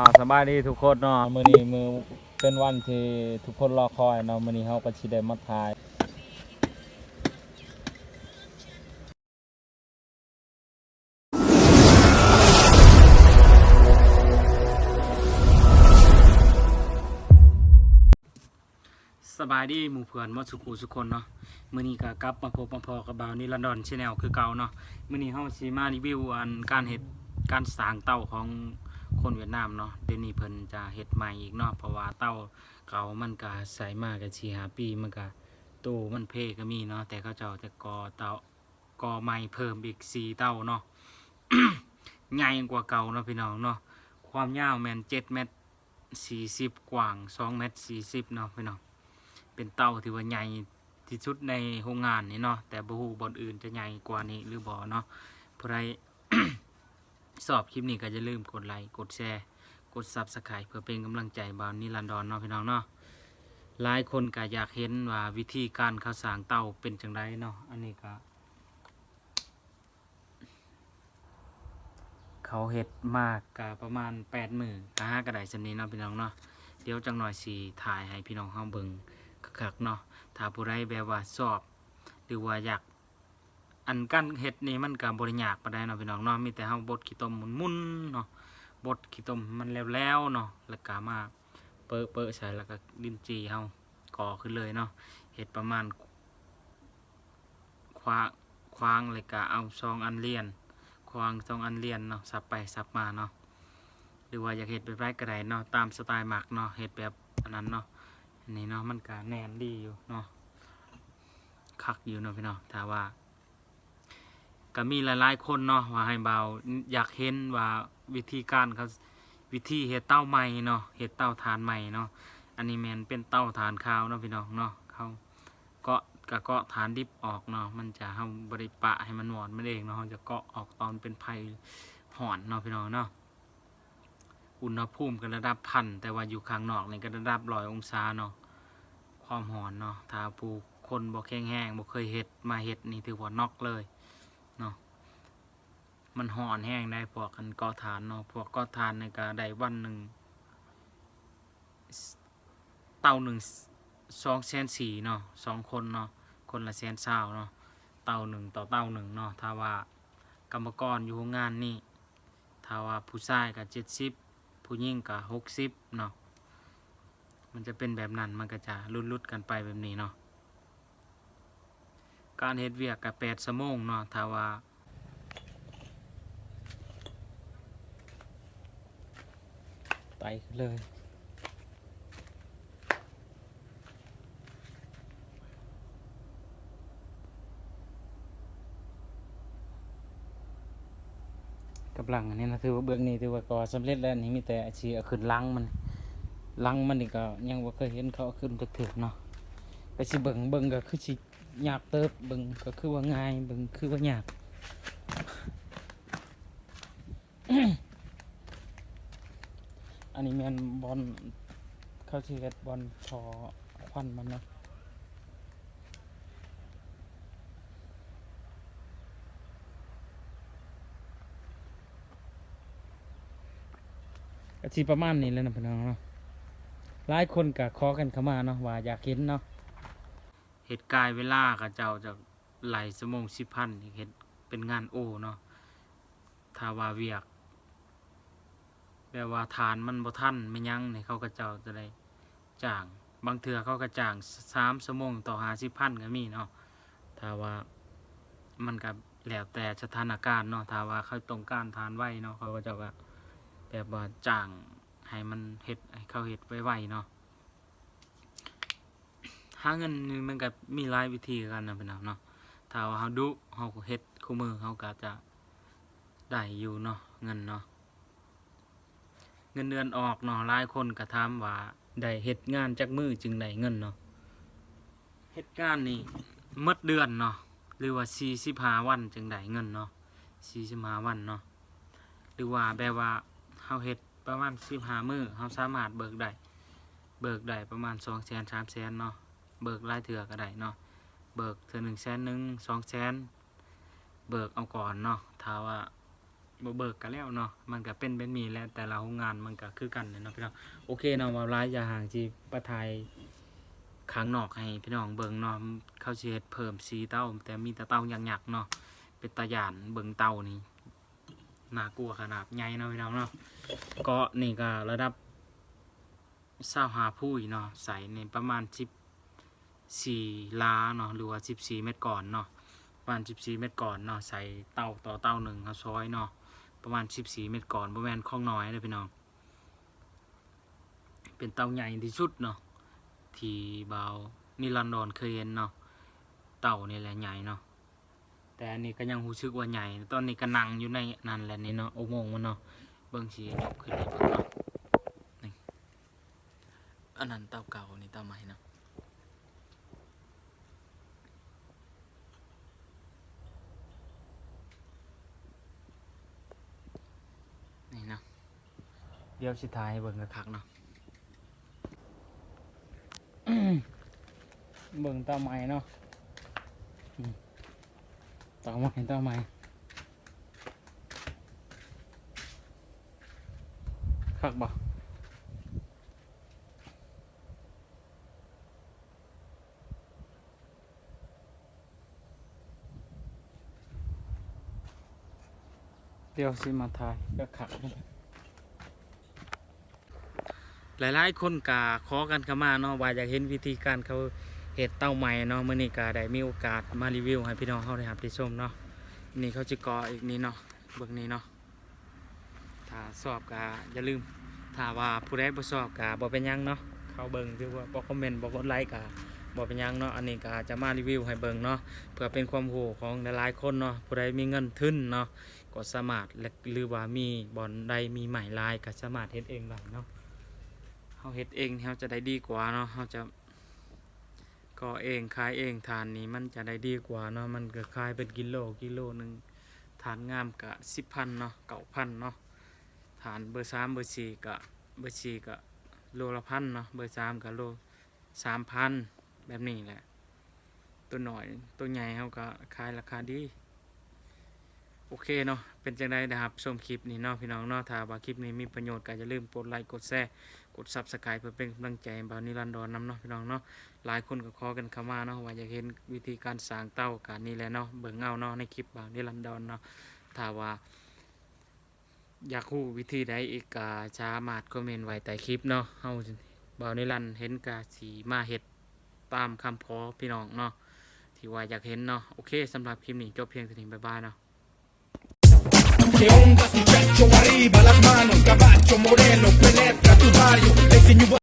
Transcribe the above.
อ่าสบายดีทุกคนเนาะมื้อนี้มือเป็นวันที่ทุกคนรอคอยเนาะมื้อนี้เฮาก็สิได้มาถ่ายสบายดีหมู่เพื่อนมดสุขุสุคนเนาะมื้อนี้ก็กลับมาพบมาพอกับบาวนิรันดรชาแนลคือเก่าเนาะมื้อนี้เฮาสิมารีวิวอันการเฮ็ดการสร้างเต้าของ คนเวียดนามเนาะเดี๋ยวนี้เพิ่นจะเฮ็ดใหม่อีกเนาะเพราะว่าเต้าเก่ามันก็ใส่มาก็4 5ปีมันก็ตู้มันเพก็มีเนาะแต่เขาเจ้าจะก่อเต้าก่อใหม่เพิ่มอีก4เต้าเนาะใหญ่กว่าเก่าเนาะพี่น้องเนาะความยาวแม่น7เมตร40กว้าง2เมตร40เนาะพี่น้องเป็นเต้าที่ว่าใหญ่ที่สุดในโรงงานนี่เนาะแต่บ่ฮู้บ่อนอื่นจะใหญ่กว่านี้หรือบ่เนาะผู้ใด สอบคลิปนี้ก็อย่าลืมกดไลค์กดแชร์กด Subscribe เพื่อเป็นกำลังใจบ่าวนิรันดรเนาะพี่น้องเนาะหลายคนก็อยากเห็นว่าวิธีการเขาวสางเต้าเป็นจังไดเนาะอันนี้ก็เขาเฮ็ดมากก็ประมาณ8มื้อก็หากระไดสำนี้เนาะพี่น้องเนาะเดี๋ยวจังหน่อยสิถ่ายให้พี่น้องเฮาเบิ่งคักๆเนาะถ้าผู้ใดแบบว่าสอบ หรือว่าอยาก อันกั้นเฮ็ดนี่มันก็บ่ได้ยากปานใดเนาะพี่น้องเนาะมีแต่เฮาบดขี้ต้มมุนๆเนาะบดขี้ต้มมันแล้วๆเนาะแล้วก็มาเปอะๆใส่แล้วก็ดินจีเฮาก่อขึ้นเลยเนาะเฮ็ดประมาณควางควางเลยก็เอาซองอันเลียน ควางซองอันเลียนเนาะสับไปสับมาเนาะหรือว่าอยากเฮ็ดแบบไรก็ได้เนาะตามสไตล์หมักเนาะเฮ็ดแบบอันนั้นเนาะอันนี้เนาะมันก็แน่นดีอยู่เนาะคักอยู่เนาะพี่เนาะถ้าว่า ก็มีหลายๆคนเนาะว่าให้เบาอยากเห็นว่าวิธีการเขาวิธีเฮ็ดเต้าใหม่เนาะเฮ็ดเต้าทานใหม่เนาะอันนี้แมนเป็นเต้าทานข้าวเนาะพี่น้องเนาะเขาเกาะกะเกาะฐานดิบออกเนาะมันจะเฮาบริปะให้มันหวานมันเองเนาะจะเกาะออกตอนเป็นไผ่ห่อนเนาะพี่น้องเนาะอุณหภูมิก็ระดับพันแต่ว่าอยู่ข้างนอกนี่ก็ระดับร้อยองศาเนาะความหอนเนาะถ้าผู้คนบ่แข็งแห้งบ่เคยเฮ็ดมาเฮ็ดนี่ถือว่านอกเลย มันห่อนแห้งได้พวกกันก่อฐานเนาะพวกก่อฐานในก็ได้วันหนึ่งเต่าหนึ่งสองแสนสี่เนาะสองคนเนาะคนละแสนเศร้าเนาะเต่าหนึ่งต่อเต่าหนึ่งเนาะถ้าว่ากรรมกรอยู่งานนี่ถ้าว่าผู้ชายก็เจ็ดสิบผู้หญิงก็หกสิบเนาะมันจะเป็นแบบนั้นมันก็จะลุดๆกันไปแบบนี้เนาะการเฮ็ดเวียกกับแปดชั่วโมงเนาะถ้าว่า ไปเลยกับหลังอันนี้นะถือว่าเบื้องนี้ถือว่าก็สำเร็จแล้วนนี้มีแต่อาชีพขึ้นลังมันลังมันนี่ก็ยังบ่าเคยเห็นเขาขึ้นจักเถือเนาะไปสิเบิ่งเบิ่งก็คือสิยากเติบเบิ่งก็คือว่าง่ายเบิ่งคือว่ายาก อันนี้แม่นบอลเขาเฮ็ดบอลทอควันมันเนาะก็สิประมาณนี้แล้วนะพี่น้องเนาะหลายคนก็ขอกันเข้ามาเนาะว่าอยากเห็นเนาะเหตุกายเวลากับเจ้าจะไหลสมงสิพันเห็ดเป็นงานโอเนาะถ้าวาเวียก แบบว่าฐานมันบ่ทันไม่ยั้งเนี่เขาก็เจ้าจะได้จ้างบางเทื่อเขาก็จ้างสามสมงต่อหาสิพันก็มีเนาะถ้าว่ามันก็แล้วแต่สถานการณ์เนาะถ้าว่าเขาต้องการทานไว้เนาะเขาก็เจ้าก็แบบว่าจ้างให้มันเฮ็ดให้เขาเฮ็ดไวๆเนาะหาเงินนี่มันก็มีหลายวิธีกันนะพี่น้องเนาะถ้าว่าเฮาดุเฮาเฮ็ดคู่มือเฮาก็จะได้อยู่เนาะเงินเนาะ งินเดือนออกเนาะหลายคนก็ถามว่าได้เฮ็ดงานจักมือจึงได้เงินเนาะเฮ็ดงานนี่มดเดือนเนาะหรือว่า45วันจึงได้เงินเนาะ45วันเนาะหรือว่าแบบว่าเฮาเฮ็ดประมาณสิบห้ามือเราสามารถเบิกได้เบิกได้ประมาณสองแสนสามแสนเนาะเบิกรายเถื่อก็ได้เนาะเบิกเถื่อหนึ่งแสนหนึ่งสองแสนเบิกเอาก่อนเนาะถ้าว่า บ่เบิกกันแล้วเนาะมันก็เป็นเป็นมีแล้วแต่ละโรงงานมันก็คือกันเนาะพี่น้องโอเคเนาะว่าร้ายอย่าห่างสิประทายข้างนอกให้พี่น้องเบิ่งเนาะเข้าสิเฮ็ดเพิ่มสีเต้าแต่มีแต่เต้าหยักๆเนาะเป็นตาย่านเบิ่งเต้านี่น่ากลัวขนาดใหญ่เนาะพี่น้องเนาะก็นี่ก็ระดับ25ผู้อีเนาะใส่ในประมาณ14ล้าเนาะหรือว่า14เม็ดก่อนเนาะประมาณ14เม็ดก่อนเนาะใส่เต้าต่อเต้าหนึ่งครับซอยเนาะ ประมาณ 14 เม็ดก่อนประมาณข้องน้อยเลยพี่น้อง เป็นเตาใหญ่ที่สุดเนาะที่เบานี่ลอนดอนเคยเห็นเนาะเต่านี่แหละใหญ่เนาะแต่อันนี้ก็ยังรู้สึกว่าใหญ่ ตอนนี้ก็นั่งอยู่ในนั่นแหละนี่เนาะโอุโมงมันเนาะเบิ่งสียกขึ้นเลยเบิ่งเนาะนี่อันนั้นเต้าเก่าอันนี้เต้าใหม่เนาะ นี่เนาะเดี๋ยวสิทายให้เบิ่งกระคักเนาะเบิ่งต้าไม้เนาะต้าไม้ต้าไม้คักบ่เดี๋ยวสิมาทายกระคัก หลายๆ คนกาขอกันเข้ามาเนาะว่าอยากเห็นวิธีการเขาเห็ดเต้าใหม่เนาะมื้อนี้ก็ได้มีโอกาสมารีวิว ให้พี่น้องเขาได้รับได้ชมเนาะนี่เขาจะก่ออีกนี้เนาะเบื้องนี้เนาะถ้าสอบก็อย่าลืมถ้าว่าผู้ใดบ่สอบก็บ่เป็นยังเนาะเข้าเบิ่งหรือว่าบ่คอมเมนต์บ่กดไลค์ก็บ่เป็นยังเนาะอันนี้ก็จะมารีวิวให้เบิ่งเนาะเพื่อเป็นความรู้ของหลายๆคนเนาะผู้ใดมีเงินทุนเนาะก็สามารถหรือว่ามีบ่อนใดมีใหม่ลายก็สามารถเฮ็ดเองได้เนาะ เขาเฮ็ดเองเขาจะได้ดีกว่าเนาะเขาจะก่อเองขายเองทานนี้มันจะได้ดีกว่าเนาะมันก็ขายเป็นกิโลกิโลหนึ่งทานงามกะสิบพันเนาะเก้าพันเนาะทานเบอร์สามเบอร์สี่กะเบอร์สี่กะโลละพันเนาะเบอร์สามกะโลสามพันแบบนี้แหละ ตัวหน่อยตัวใหญ่เขาก็ขายราคาดีโอเคเนาะเป็นจังไดนะครับชมคลิปนี้เนาะพี่น้องเนาะถ้าว่าคลิปนี้มีประโยชน์ก็อย่าลืมกดไลค์กดแชร์ กดซับสไครป์เพื่อเป็นกำลังใจบ่าวนิรันดรนำเนาะพี่น้องเนาะหลายคนก็ขอกันเข้ามาเนาะว่าอยากเห็นวิธีการสร้างเต้าการนี้แหละเนาะเบิ่งเอาเนาะในคลิปบ่าวนิรันดรเนาะถ้าว่าอยากรู้วิธีใดอีกก็สามารถคอมเมนต์ไว้ใต้คลิปเนาะเฮาบ่าวนิรันเห็นกาสีมาเฮ็ดตามคำขอพี่น้องเนาะที่ว่าอยากเห็นเนาะโอเคสำหรับคลิปนี้จบเพียงเท่านี้บ๊ายบายเนาะ Que onda tu pecho arriba, las manos, caballo moreno, penetra tu barrio, enseño